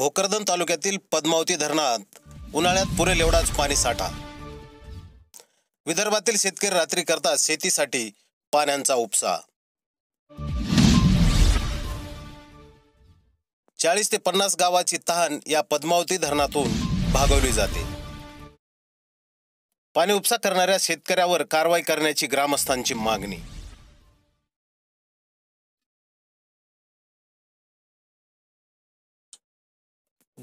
भोकरदन तालुक्यातील पद्मावती धरणात उन्हाळ्यात पुरेल एवढाच पाणी साठा. विदर्भातील शेतकरी रात्री करतात शेतीसाठी पाण्याचा उपसा. चाळीस ते पन्नास गावाची तहान या पद्मावती धरणातून भागवली जाते. पाणी उपसा करणाऱ्या शेतकऱ्यावर कारवाई करण्याची ग्रामस्थांची मागणी.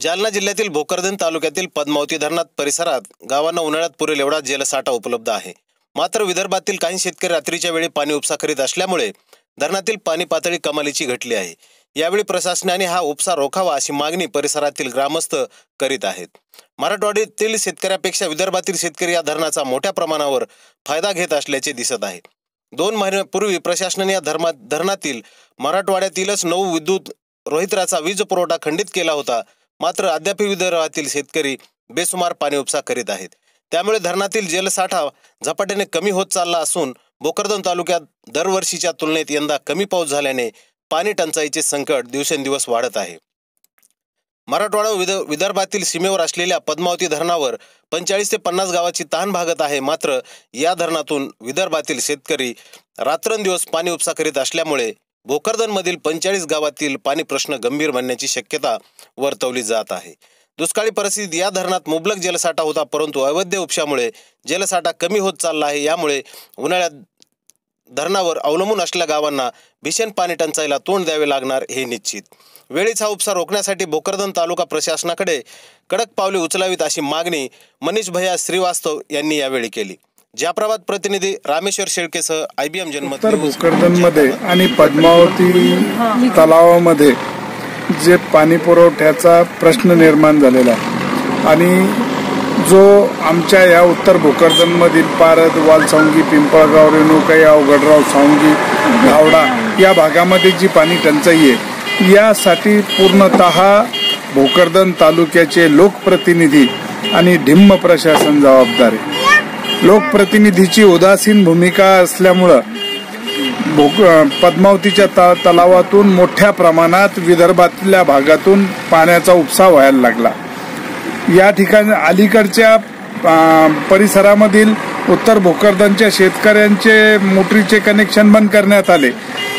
जालना जिल्ह्यातील भोकरदन तालुक्यातील पद्मावती धरणात परिसरात गावांना उन्हाळ्यात पुरेल एवढा जलसाठा उपलब्ध आहे. मात्र विदर्भातील काही शेतकरी रात्रीच्या वेळी पाणी उपसा करीत असल्यामुळे धरणातील पाणी पातळी कमालीची घटली आहे. यावेळी प्रशासनाने हा उपसा रोखावा अशी मागणी परिसरातील ग्रामस्थ करीत आहेत. मराठवाड्यातील शेतकऱ्यापेक्षा विदर्भातील शेतकरी या धरणाचा मोठ्या प्रमाणावर फायदा घेत असल्याचे दिसत आहे. दोन महिन्यापूर्वी प्रशासनाने या धर्मा धरणातील मराठवाड्यातीलच नऊ विद्युत रोहित्राचा वीज पुरवठा खंडित केला होता. मात्र अद्याप विदर्भातील शेतकरी बेसुमार पाणी उपसा करीत आहेत. त्यामुळे धरणातील जलसाठा झपाट्याने कमी होत चालला असून भोकरदन तालुक्यात दरवर्षीच्या तुलनेत यंदा कमी पाऊस झाल्याने पाणी टंचाईचे संकट दिवसेंदिवस वाढत आहे. मराठवाडा विद विदर्भातील सीमेवर असलेल्या पद्मावती धरणावर पंचेचाळीस ते पन्नास गावाची तहान भागत आहे. मात्र या धरणातून विदर्भातील शेतकरी रात्रंदिवस पाणी उपसा करीत असल्यामुळे भोकरदनमधील पंचेचाळीस गावातील पाणी प्रश्न गंभीर बनण्याची शक्यता वर्तवली जात आहे. दुष्काळी परिस्थितीत या धरणात मुबलक जलसाठा होता परंतु अवैध उपशामुळे जलसाठा कमी होत चालला आहे. यामुळे उन्हाळ्यात धरणावर अवलंबून असलेल्या गावांना भीषण पाणी टंचाईला तोंड द्यावे लागणार हे निश्चित. वेळीच हा उपसा रोखण्यासाठी भोकरदन तालुका प्रशासनाकडे कडक पावले उचलावीत अशी मागणी मनीष भैया श्रीवास्तव यांनी यावेळी केली. जाफराबाद प्रतिनिधी रामेश्वर शेळकेसह आयबीएम जन्म उत्तर भोकरदनमध्ये आणि पद्मावती तलावामध्ये जे पाणी पुरवठ्याचा प्रश्न निर्माण झालेला आणि जो आमच्या या उत्तर भोकरदनमधील पारद वालसावंगी पिंपळगाव रेणुकाई अवघडराव सावंगी गावडा या भागामध्ये जी पाणी टंचाई आहे यासाठी पूर्णतः भोकरदन तालुक्याचे लोकप्रतिनिधी आणि ढिम्म प्रशासन जबाबदार आहे. लोकप्रतिनिधीची उदासीन भूमिका असल्यामुळं भोक पद्मावतीच्या त तलावातून मोठ्या प्रमाणात विदर्भातल्या भागातून पाण्याचा उपसा व्हायला लागला. या ठिकाणी अलीकडच्या परिसरामधील उत्तर भोकरदनच्या शेतकऱ्यांचे मोटरीचे कनेक्शन बंद करण्यात आले.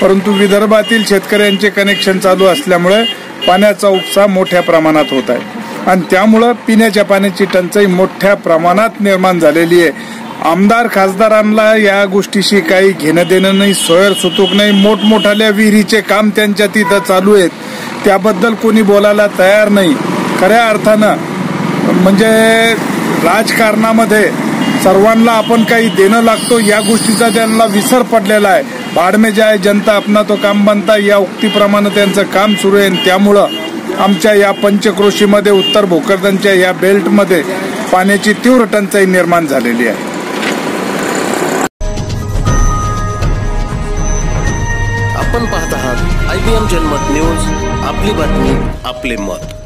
परंतु विदर्भातील शेतकऱ्यांचे कनेक्शन चालू असल्यामुळे पाण्याचा उपसा मोठ्या प्रमाणात होत आहे. आणि त्यामुळं पिण्याच्या पाण्याची टंचाई मोठ्या प्रमाणात निर्माण झालेली आहे. आमदार खासदारांना या गोष्टीशी काही घेणं देणं नाही सोयर सुतूक नाही. मोठमोठाल्या विहिरीचे काम त्यांच्या तिथं चालू आहेत. त्याबद्दल कोणी बोलायला तयार नाही. खऱ्या अर्थानं म्हणजे राजकारणामध्ये सर्वांना आपण काही देणं लागतो या गोष्टीचा त्यांना विसर पडलेला आहे. भाडमे जाय जनता आपणा तो काम बनता या उक्तीप्रमाणे त्यांचं काम सुरू आहे आणि त्यामुळं आमच्या या पंचक्रोशीमध्ये उत्तर भोकरदनच्या या बेल्टमध्ये पाण्याची तीव्र टंचाई निर्माण झालेली आहे. आपण पाहत आहात आयबीएम जनमत न्यूज आपली बातमी आपले मत.